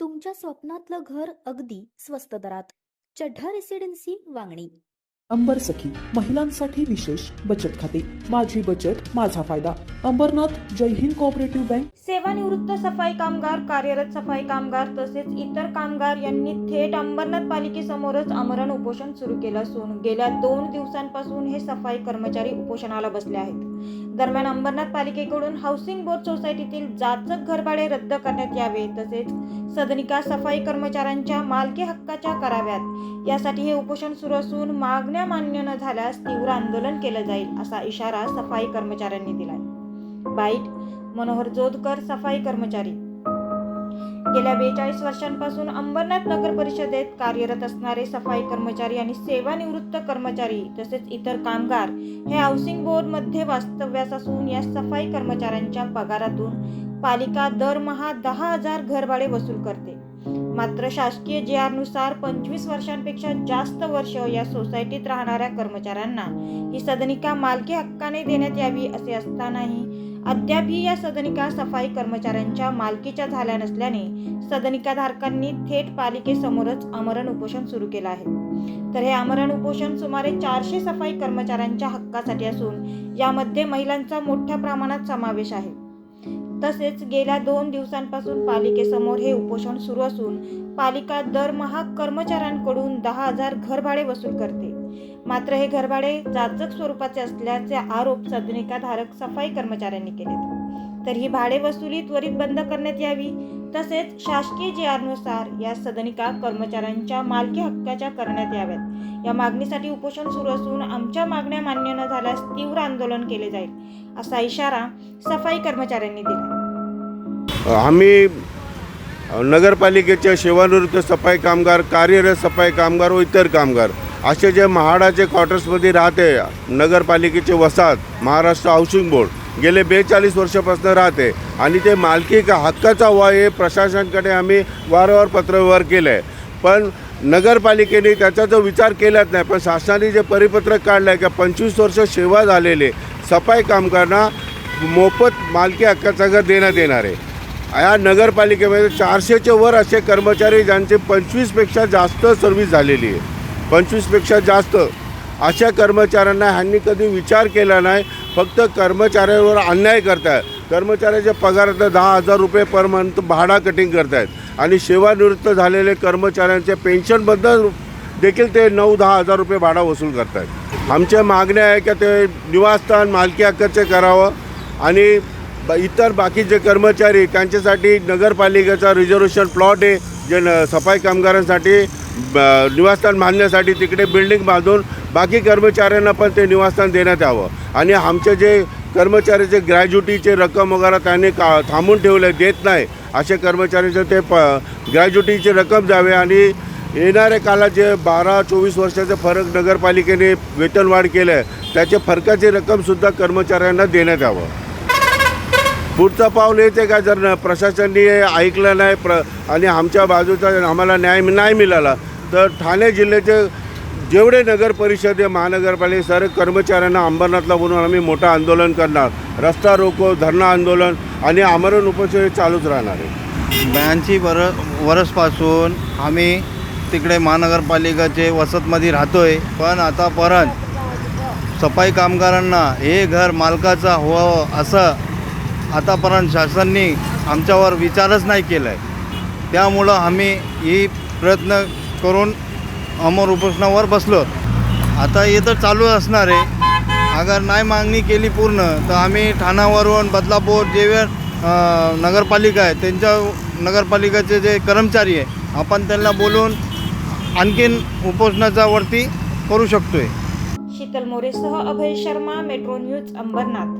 तुमच्या स्वप्नातलं घर अगदी स्वस्त दरात. चढ्ढा रेसिडेन्सी वांगणी. अंबर सखी महिलांसाठी विशेष बचत खाते. माझी बचत माझा फायदा. अंबरनाथ जय हिंद कोऑपरेटिव्ह बँक सेवानिवृत्त सफाई कामगार कार्यरत सफाई कामगार तसेच इतर कामगार यांनी थेट अंबरनाथ पालिकेसमोरच आमरण उपोषण सुरू केलं असून गेल्या दोन दिवसांपासून हे सफाई कर्मचारी उपोषणाला बसले आहेत. दरम्यान अंबरनाथ पालिकेकडून हाऊसिंग बोर्ड सोसायटीतील जाचक घरभाडे रद्द करण्यात यावे तसेच सदनिका सफाई कर्मचाऱ्यांच्या मालकी हक्काच्या कराव्यात. यासाठी हे उपोषण सुरू असून मागण्या मान्य न झाल्यास तीव्र आंदोलन केलं जाईल असा इशारा सफाई कर्मचाऱ्यांनी दिलाय. बाईट मनोहर जोधकर सफाई कर्मचारी. गेल्या बेचाळीस वर्षांपासून अंबरनाथ नगर परिषदेत कार्यरत असणारे सफाई कर्मचारी आणि सेवानिवृत्त कर्मचारी तसेच इतर कामगार हे हाऊसिंग बोर्डमध्ये वास्तव्यास असून या सफाई कर्मचाऱ्यांच्या पगारातून पालिका दरमहा दहा हजार घरभाडे वसूल करते. मात्र शासकीय जे नुसार पंचवीस वर्षांपेक्षा जास्त वर्ष या सोसायटीत राहणाऱ्या कर्मचाऱ्यांना ही सदनिका मालकी हक्काने देण्यात यावी असे असतानाही अद्यापही या सदनिका सफाई कर्मचाऱ्यांच्या मालकीच्या झाल्या नसल्याने सदनिकाधारकांनी थेट पालिकेसमोरच आमरण उपोषण सुरू केलं आहे. तर हे आमरण उपोषण सुमारे चारशे सफाई कर्मचाऱ्यांच्या हक्कासाठी असून यामध्ये महिलांचा मोठ्या प्रमाणात समावेश आहे. तसेच गेल्या दोन दिवसांपासून पालिकेसमोर हे उपोषण सुरू असून पालिका दरमहा कर्मचाऱ्यांकडून दहा हजार घरभाडे वसूल करते. मात्र हे घरभाडे जाचक स्वरूपाचे असल्याचे आरोप सदनिकाधारक सफाई कर्मचाऱ्यांनी केलेत. तर ही भाडे वसुली त्वरित बंद करण्यात यावी तसेच शासकीय जे आरनुसार या सदनिका कर्मचाऱ्यांच्या मालकी हक्काच्या करण्यात याव्यात. या मागणीसाठी उपोषण सुरू असून आमच्या मागण्या मान्य न झाल्यास तीव्र आंदोलन केले जाईल असा इशारा सफाई कर्मचाऱ्यांनी दिला. आम्ही नगरपालिकेच्या सेवानिवृत्त सफाई कामगार कार्यरत सफाई कामगार व इतर कामगार असे जे महाडाचे क्वार्टर्समध्ये राहते नगरपालिकेचे वसाहत महाराष्ट्र हाऊसिंग बोर्ड गेले बेचाळीस वर्षापासून राहते. आणि ते मालकी का हक्काचा व्हा हे प्रशासनाकडे आम्ही वारंवार पत्रव्यवहार केलं. आहे पण नगरपालिकेने त्याचा जो विचार केलाच नाही पण शासनाने जे परिपत्रक काढलं आहे का पंचवीस वर्ष सेवा झालेले सफाई कामगारांना मोफत मालकी हक्काचा घर देण्यात येणार आहे. या नगरपालिकेमध्ये चारशेच्या वर असे कर्मचारी ज्यांचे पंचवीसपेक्षा जास्त सर्व्हिस झालेली आहे. पंचवीसपेक्षा जास्त अशा कर्मचाऱ्यांना ह्यांनी कधी विचार केला नाही फक्त कर्मचाऱ्यांवर अन्याय करतायत. कर्मचाऱ्याच्या पगारात दहा हजार रुपये पर मंथ भाडा कटिंग करतायत. आणि सेवानिवृत्त झालेले कर्मचाऱ्यांच्या पेन्शनबद्दल देखील ते नऊ दहा हजार रुपये भाडा वसूल करतायत. आमच्या मागण्या आहे की ते निवासस्थान मालकी हक्काचे करावं आणि ब- इतर बाकीचे कर्मचारी त्यांच्यासाठी नगरपालिकेचा रिझर्वेशन प्लॉट आहे जे न सफाई कामगारांसाठी निवासस्थान बांधण्यासाठी तिकडे बिल्डिंग बांधून बाकी कर्मचाऱ्यांना पण ते निवासस्थान देण्यात यावं. आणि आमचे जे कर्मचाऱ्याचे ग्रॅज्युटीचे रक्कम वगैरे त्यांनी का थांबून ठेवले देत नाही असे कर्मचाऱ्यांचे ते प ग्रॅज्युटीची रक्कम द्यावे आणि येणाऱ्या काळात जे बारा चोवीस वर्षाचे फरक नगरपालिकेने वेतनवाढ केलं आहे त्याचे फरकाची रक्कमसुद्धा कर्मचाऱ्यांना देण्यात यावं. पुढचं पाऊल येते का? जर प्रशासनने हे ऐकलं नाही प्र आणि आमच्या बाजूचा आम्हाला न्याय नाही मिळाला तर ठाणे जिल्ह्याचे जेवढे नगर परिषद आहे महानगरपालिका सर्व कर्मचाऱ्यांना अंबरनाथला बोलून आम्ही मोठं आंदोलन करणार. रस्ता रोको धरणं आंदोलन आणि आमरण उपोषण चालूच राहणार आहे. ब्याऐंशी वर वर्षपासून आम्ही तिकडे महानगरपालिकाचे वसतमध्ये राहतो आहे पण आतापर्यंत सफाई कामगारांना हे घर मालकाचा व्हावं असं आतापर्यंत शासनाने आमच्यावर विचारच नाही केला आहे त्यामुळं आम्ही ही प्रयत्न करून अमर उपोषणावर बसलो. आता हे तर चालू असणार आहे. अगर नाही मागणी केली पूर्ण तर आम्ही ठाण्यावरून बदलापूर जे वेळ नगरपालिका आहे त्यांच्या नगरपालिकेचे जे कर्मचारी आहे आपण त्यांना बोलून आणखीन उपोषणाचा वरती करू शकतो आहे Sheetal मोरेसह Abhay Sharma metro news Ambernath.